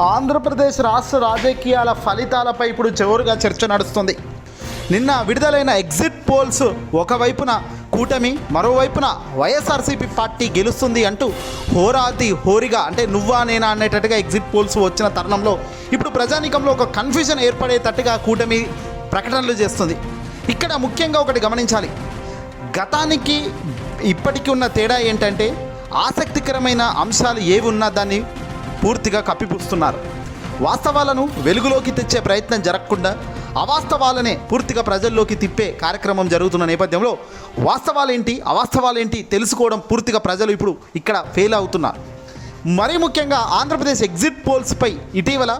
ఆంధ్రప్రదేశ్ రాష్ట్ర రాజకీయాల ఫలితాలపై ఇప్పుడు జోరుగా చర్చ నడుస్తుంది. నిన్న విడుదలైన ఎగ్జిట్ పోల్స్ ఒకవైపున కూటమి మరోవైపున వైఎస్ఆర్సీపీ పార్టీ గెలుస్తుంది అంటూ హోరాతి హోరిగా అంటే నువ్వా నేనా అనేటట్టుగా ఎగ్జిట్ పోల్స్ వచ్చిన తరుణంలో ఇప్పుడు ప్రజానీకంలో ఒక కన్ఫ్యూజన్ ఏర్పడేటట్టుగా కూటమి ప్రకటనలు చేస్తుంది. ఇక్కడ ముఖ్యంగా ఒకటి గమనించాలి. గతానికి ఇప్పటికి ఉన్న తేడా ఏంటంటే ఆసక్తికరమైన అంశాలు ఏవి ఉన్నా దాన్ని పూర్తిగా కప్పిపుస్తున్నారు వాస్తవాలను వెలుగులోకి తెచ్చే ప్రయత్నం జరగకుండా అవాస్తవాలనే పూర్తిగా ప్రజల్లోకి తిప్పే కార్యక్రమం జరుగుతున్న నేపథ్యంలో వాస్తవాలేంటి అవాస్తవాలేంటి తెలుసుకోవడం పూర్తిగా ప్రజలు ఇప్పుడు ఇక్కడ ఫెయిల్ అవుతున్నారు. మరీ ముఖ్యంగా ఆంధ్రప్రదేశ్ ఎగ్జిట్ పోల్స్పై ఇటీవల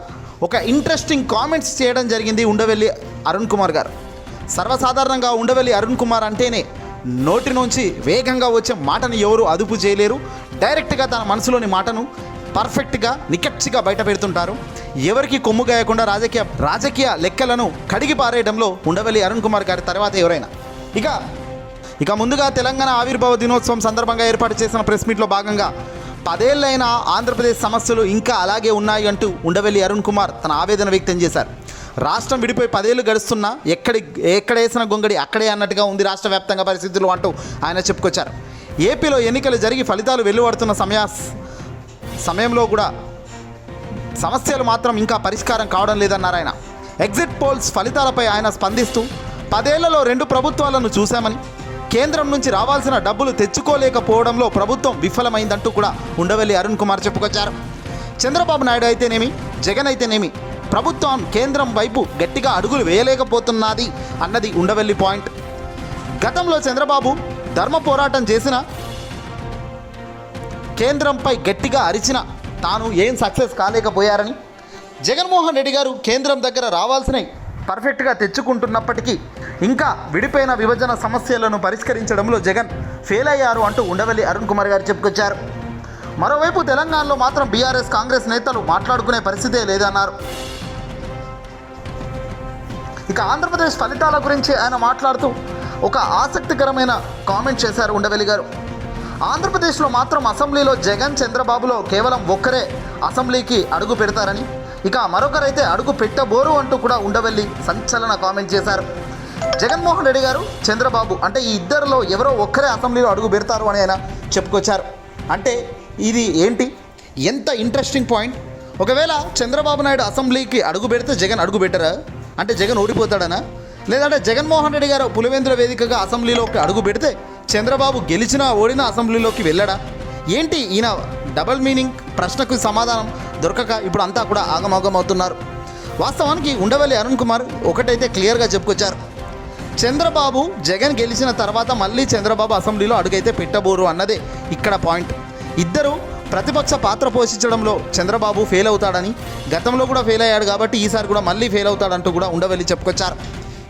ఒక ఇంట్రెస్టింగ్ కామెంట్స్ చేయడం జరిగింది ఉండవెల్లి అరుణ్ కుమార్ గారు. సర్వసాధారణంగా ఉండవెల్లి అరుణ్ కుమార్ అంటేనే నోటి నుంచి వేగంగా వచ్చే మాటను ఎవరు అదుపు చేయలేరు. డైరెక్ట్గా తన మనసులోని మాటను పర్ఫెక్ట్గా నికచ్చిగా బయట పెడుతుంటారు ఎవరికి కొమ్ము గాయకుండా రాజకీయ రాజకీయ లెక్కలను కడిగి పారేయడంలో ఉండవల్లి అరుణ్ కుమార్ గారి తర్వాత ఎవరైనా. ఇక ఇక ముందుగా తెలంగాణ ఆవిర్భావ దినోత్సవం సందర్భంగా ఏర్పాటు చేసిన ప్రెస్ మీట్లో భాగంగా పదేళ్ళైన ఆంధ్రప్రదేశ్ సమస్యలు ఇంకా అలాగే ఉన్నాయి అంటూ ఉండవెల్లి అరుణ్ కుమార్ తన ఆవేదన వ్యక్తం చేశారు. రాష్ట్రం విడిపోయి పదేళ్ళు గడుస్తున్నా ఎక్కడి ఎక్కడ వేసిన గొంగడి అక్కడే అన్నట్టుగా ఉంది రాష్ట్ర వ్యాప్తంగా పరిస్థితులు అంటూ ఆయన చెప్పుకొచ్చారు. ఏపీలో ఎన్నికలు జరిగి ఫలితాలు వెలువడుతున్న సమయ సమయంలో కూడా సమస్యలు మాత్రం ఇంకా పరిష్కారం కావడం లేదన్నారు ఆయన. ఎగ్జిట్ పోల్స్ ఫలితాలపై ఆయన స్పందిస్తూ పదేళ్ళలో రెండు ప్రభుత్వాలను చూశామని కేంద్రం నుంచి రావాల్సిన డబ్బులు తెచ్చుకోలేకపోవడంలో ప్రభుత్వం విఫలమైందంటూ కూడా ఉండవల్లి అరుణ్ కుమార్ చెప్పుకొచ్చారు. చంద్రబాబు నాయుడు అయితేనేమి జగన్ అయితేనేమి ప్రభుత్వం కేంద్రం వైపు గట్టిగా అడుగులు వేయలేకపోతున్నది అన్నది ఉండవల్లి పాయింట్. గతంలో చంద్రబాబు ధర్మ పోరాటం చేసిన కేంద్రంపై గట్టిగా అరిచిన తాను ఏం సక్సెస్ కాలేకపోయారని? జగన్మోహన్ రెడ్డి గారు కేంద్రం దగ్గర రావాల్సినవి పర్ఫెక్ట్గా తెచ్చుకుంటున్నప్పటికీ ఇంకా విడిపోయిన విభజన సమస్యలను పరిష్కరించడంలో జగన్ ఫెయిల్ అయ్యారు అంటూ ఉండవల్లి అరుణ్ కుమార్ గారు చెప్పుకొచ్చారు. మరోవైపు తెలంగాణలో మాత్రం బీఆర్ఎస్ కాంగ్రెస్ నేతలు మాట్లాడుకునే పరిస్థితే లేదన్నారు. ఇక ఆంధ్రప్రదేశ్ ఫలితాల గురించి ఆయన మాట్లాడుతూ ఒక ఆసక్తికరమైన కామెంట్ చేశారు ఉండవెల్లి గారు. ఆంధ్రప్రదేశ్లో మాత్రం అసెంబ్లీలో జగన్ చంద్రబాబులో కేవలం ఒక్కరే అసెంబ్లీకి అడుగు పెడతారని. ఇక మరొకరైతే అడుగు పెట్టబోరు అంటూ కూడా ఉండవెళ్ళి సంచలన కామెంట్ చేశారు. జగన్మోహన్ రెడ్డి గారు చంద్రబాబు అంటే ఈ ఇద్దరిలో ఎవరో ఒక్కరే అసెంబ్లీలో అడుగు పెడతారు అని ఆయన చెప్పుకొచ్చారు. అంటే ఇది ఏంటి? ఎంత ఇంట్రెస్టింగ్ పాయింట్ ఒకవేళ చంద్రబాబు నాయుడు అసెంబ్లీకి అడుగు పెడితే జగన్ అడుగు పెట్టరా? అంటే జగన్ ఓడిపోతాడనా? లేదంటే జగన్మోహన్ రెడ్డి గారు పులివేంద్ర వేదికగా అసెంబ్లీలోకి అడుగు పెడితే చంద్రబాబు గెలిచినా ఓడినా అసెంబ్లీలోకి వెళ్ళడా? ఏంటి ఈయన డబల్ మీనింగ్ ప్రశ్నకు సమాధానం దొరకక ఇప్పుడు అంతా కూడా ఆగమాగమవుతున్నారు? వాస్తవానికి ఉండవల్లి అరుణ్ కుమార్ ఒకటైతే క్లియర్గా చెప్పుకొచ్చారు. చంద్రబాబు జగన్ గెలిచిన తర్వాత మళ్ళీ చంద్రబాబు అసెంబ్లీలో అడుగైతే పెట్టబోరు అన్నదే ఇక్కడ పాయింట్. ఇద్దరు ప్రతిపక్ష పాత్ర పోషించడంలో చంద్రబాబు ఫెయిల్ అవుతాడని గతంలో కూడా ఫెయిల్ అయ్యాడు కాబట్టి ఈసారి కూడా మళ్ళీ ఫెయిల్ అవుతాడంటూ కూడా ఉండవల్లి చెప్పుకొచ్చారు.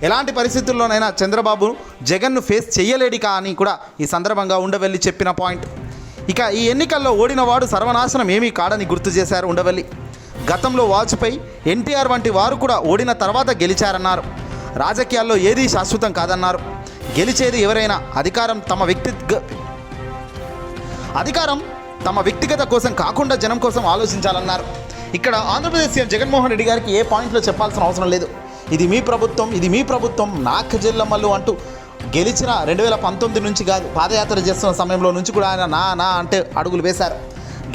ఎలాంటి పరిస్థితుల్లోనైనా చంద్రబాబు జగన్ను ఫేస్ చేయలేడికా అని కూడా ఈ సందర్భంగా ఉండవెల్లి చెప్పిన పాయింట్. ఇక ఈ ఎన్నికల్లో ఓడినవాడు సర్వనాశనం ఏమీ కాడని గుర్తు చేశారు ఉండవెల్లి. గతంలో వాజ్పేయి ఎన్టీఆర్ వంటి వారు కూడా ఓడిన తర్వాత గెలిచారన్నారు. రాజకీయాల్లో ఏదీ శాశ్వతం కాదన్నారు. గెలిచేది ఎవరైనా అధికారం తమ వ్యక్తి అధికారం తమ వ్యక్తిగత కోసం కాకుండా జనం కోసం ఆలోచించాలన్నారు. ఇక్కడ ఆంధ్రప్రదేశ్ సీఎం జగన్మోహన్ రెడ్డి గారికి ఏ పాయింట్లో చెప్పాల్సిన అవసరం లేదు. ఇది మీ ప్రభుత్వం ఇది మీ ప్రభుత్వం నాక జిల్లమ్మలు అంటూ గెలిచిన రెండు వేల పంతొమ్మిది నుంచి కాదు పాదయాత్ర చేస్తున్న సమయంలో నుంచి కూడా ఆయన నా నా అంటే అడుగులు వేశారు.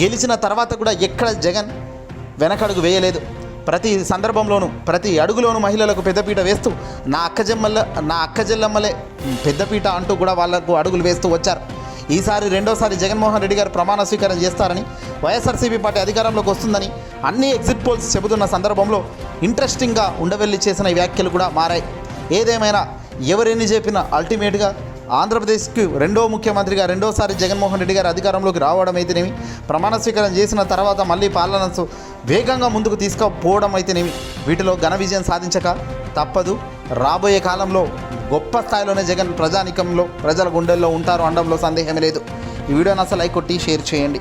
గెలిచిన తర్వాత కూడా ఎక్కడ జగన్ వెనకడుగు వేయలేదు. ప్రతి సందర్భంలోనూ ప్రతి అడుగులోనూ మహిళలకు పెద్దపీట వేస్తూ నా అక్క నా అక్కజెల్లమ్మలే పెద్దపీట అంటూ కూడా వాళ్ళకు అడుగులు వేస్తూ వచ్చారు. ఈసారి రెండోసారి జగన్మోహన్ రెడ్డి గారు ప్రమాణ స్వీకారం చేస్తారని వైఎస్ఆర్సీపీ పార్టీ అధికారంలోకి వస్తుందని అన్ని ఎగ్జిట్ పోల్స్ చెబుతున్న సందర్భంలో ఇంట్రెస్టింగ్గా ఉండవెల్లి చేసిన వ్యాఖ్యలు కూడా మారాయి. ఏదేమైనా ఎవరెన్ని చెప్పినా అల్టిమేట్గా ఆంధ్రప్రదేశ్కి రెండో ముఖ్యమంత్రిగా రెండోసారి జగన్మోహన్ రెడ్డి గారు అధికారంలోకి రావడం అయితేనేమి ప్రమాణ స్వీకారం చేసిన తర్వాత మళ్ళీ పాలనసు వేగంగా ముందుకు తీసుకుపోవడం అయితేనేమి వీటిలో ఘన విజయం సాధించక తప్పదు. రాబోయే కాలంలో గొప్ప స్థాయిలోనే జగన్ ప్రజానికంలో ప్రజల గుండెల్లో ఉంటారు అనడంలో సందేహం లేదు. ఈ వీడియోని అసలు లైక్ కొట్టి షేర్ చేయండి.